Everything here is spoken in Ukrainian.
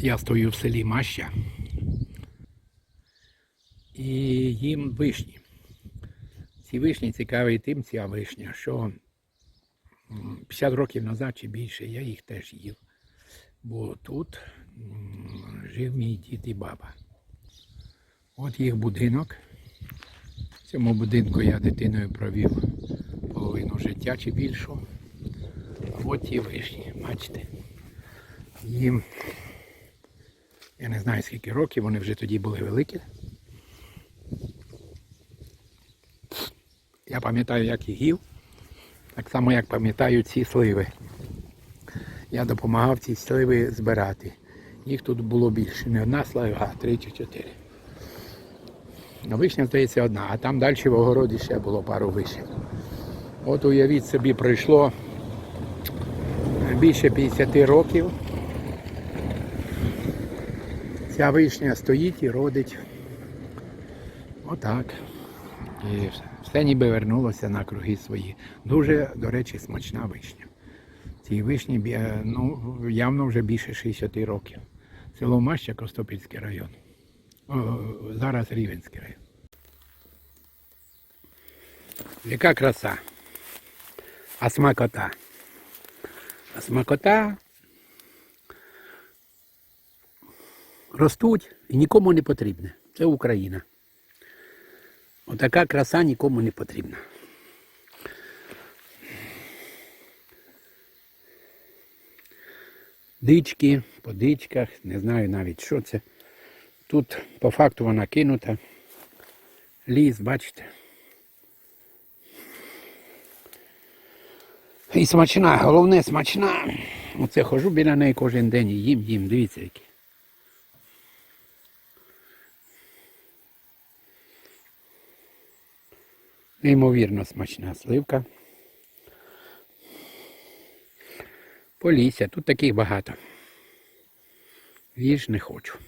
Я стою в селі Маща і їм вишні. Ці вишні цікаві тим ця вишня, що 50 років назад чи більше я їх теж їв. Бо тут жив мій дід і баба. От їх будинок. В цьому будинку я дитиною провів половину життя чи більшу. А от ті вишні, бачите. Їм я не знаю скільки років, вони вже тоді були великі. Я пам'ятаю, як їх їв, так само, як пам'ятаю ці сливи. Я допомагав ці сливи збирати. Їх тут було більше. Не одна слива, а три чи чотири. А вишня, здається, одна, а там далі в огороді ще було пару вишень. От уявіть собі, пройшло більше 50 років. Ця вишня стоїть і родить. Отак. І все ніби вернулося на круги свої. Дуже, до речі, смачна вишня. Цій вишні е, ну, явно вже більше 60 років. Село Маща, Костопільський район. О, зараз Рівенський район. Яка краса. А смакота. А смакота ростуть і нікому не потрібне. Це Україна. Отака краса нікому не потрібна. Дички, по дичках, не знаю навіть що це. Тут по факту вона кинута. Ліс, бачите. І смачна, головне смачна. Оце хожу біля неї кожен день і їм, їм, дивіться які. Неймовірно смачна сливка. Полісся, тут таких багато. Їж не хочу.